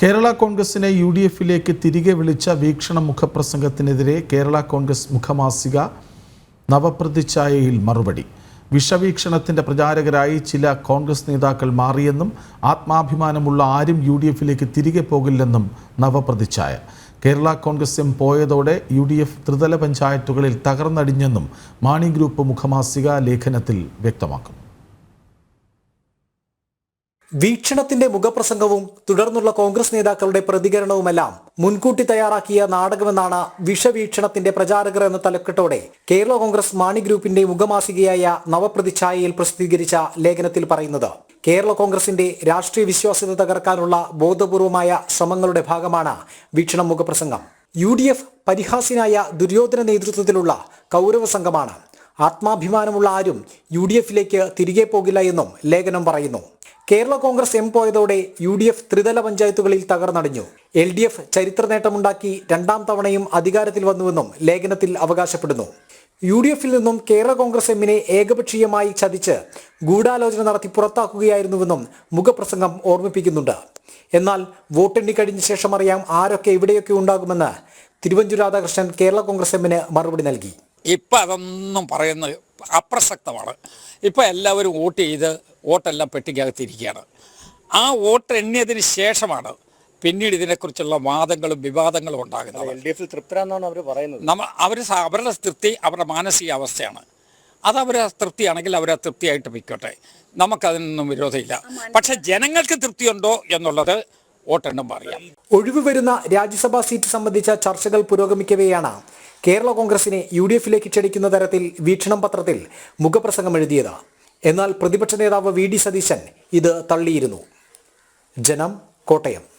കേരള കോൺഗ്രസിനെ U D എഫിലേക്ക് തിരികെ വിളിച്ച വീക്ഷണ മുഖപ്രസംഗത്തിനെതിരെ കേരള കോൺഗ്രസ് മുഖമാസിക നവപ്രതിച്ഛായയിൽ മറുപടി. വിഷവീക്ഷണത്തിന്റെ പ്രചാരകരായി ചില കോൺഗ്രസ് നേതാക്കൾ മാറിയെന്നും ആത്മാഭിമാനമുള്ള ആരും യു ഡി എഫിലേക്ക് തിരികെ പോകില്ലെന്നും നവപ്രതിച്ഛായ. കേരള കോൺഗ്രസ് എം പോയതോടെ യു ഡി എഫ് ത്രിതല പഞ്ചായത്തുകളിൽ തകർന്നടിഞ്ഞെന്നും മാണി ഗ്രൂപ്പ് മുഖമാസിക ലേഖനത്തിൽ വ്യക്തമാക്കുന്നു. വീക്ഷണത്തിന്റെ മുഖപ്രസംഗവും തുടർന്നുള്ള കോൺഗ്രസ് നേതാക്കളുടെ പ്രതികരണവുമെല്ലാം മുൻകൂട്ടി തയ്യാറാക്കിയ നാടകമെന്നാണ് വിഷവീക്ഷണത്തിന്റെ പ്രചാരകർ എന്ന തലക്കെട്ടോടെ കേരള കോൺഗ്രസ് മാണി ഗ്രൂപ്പിന്റെ മുഖമാസികയായ നവപ്രതിച്ഛായയിൽ പ്രസിദ്ധീകരിച്ച ലേഖനത്തിൽ പറയുന്നത്. കേരള കോൺഗ്രസിന്റെ രാഷ്ട്രീയ വിശ്വാസ്യത തകർക്കാനുള്ള ബോധപൂർവമായ ശ്രമങ്ങളുടെ ഭാഗമാണ് വീക്ഷണം മുഖപ്രസംഗം. യു ഡി എഫ് പരിഹാസ്യനായ ദുര്യോധന നേതൃത്വത്തിലുള്ള കൗരവ സംഘമാണ്. ആത്മാഭിമാനമുള്ള ആരും യു ഡി എഫിലേക്ക് തിരികെ പോകില്ല എന്നും ലേഖനം പറയുന്നു. കേരള കോൺഗ്രസ് എം പോയതോടെ യു ഡി എഫ് ത്രിതല പഞ്ചായത്തുകളിൽ തകർന്നടിഞ്ഞു. എൽ ഡി എഫ് ചരിത്ര നേട്ടമുണ്ടാക്കി രണ്ടാം തവണയും അധികാരത്തിൽ വന്നുവെന്നും ലേഖനത്തിൽ അവകാശപ്പെടുന്നു. യു ഡി എഫിൽ നിന്നും കേരള കോൺഗ്രസ് എമ്മിനെ ഏകപക്ഷീയമായി ചതിച്ച് ഗൂഢാലോചന നടത്തി പുറത്താക്കുകയായിരുന്നുവെന്നും മുഖപ്രസംഗം ഓർമ്മിപ്പിക്കുന്നുണ്ട്. എന്നാൽ വോട്ടെണ്ണി കഴിഞ്ഞ ശേഷം അറിയാം ആരൊക്കെ എവിടെയൊക്കെ ഉണ്ടാകുമെന്ന് തിരുവഞ്ചൂർ രാധാകൃഷ്ണൻ കേരള കോൺഗ്രസ് എമ്മിന് മറുപടി നൽകി. ഇപ്പം അതൊന്നും പറയുന്നത് അപ്രസക്തമാണ്. ഇപ്പം എല്ലാവരും വോട്ട് ചെയ്ത് വോട്ടെല്ലാം പെട്ടിക്കകത്തിരിക്കുകയാണ്. ആ വോട്ട് എണ്ണിയതിന് ശേഷമാണ് പിന്നീട് ഇതിനെക്കുറിച്ചുള്ള വാദങ്ങളും വിവാദങ്ങളും ഉണ്ടാകുന്നത്. എൽ ഡി എഫിൽ തൃപ്തരാന്നാണ് അവർ പറയുന്നത്. നമ്മൾ അവർ അവരുടെ തൃപ്തി അവരുടെ മാനസികാവസ്ഥയാണ് അത് അവർ തൃപ്തിയാണെങ്കിൽ അവർ തൃപ്തിയായിട്ട് മിക്കോട്ടെ നമുക്കതിനൊന്നും വിരോധമില്ല. പക്ഷെ ജനങ്ങൾക്ക് തൃപ്തിയുണ്ടോ എന്നുള്ളത് വോട്ടെണ്ണം പറയാം ഒഴിവ് വരുന്ന രാജ്യസഭാ സീറ്റ് സംബന്ധിച്ച ചർച്ചകൾ പുരോഗമിക്കവെയാണ്. കേരള കോൺഗ്രസിനെ യു ഡി എഫിലേക്ക് ക്ഷണിക്കുന്ന തരത്തിൽ വീക്ഷണം പത്രത്തിൽ മുഖപ്രസംഗം എഴുതിയത്. എന്നാൽ പ്രതിപക്ഷ നേതാവ് വി ഡി സതീശൻ ഇത് തള്ളിയിരുന്നു. ജനം കോട്ടയം.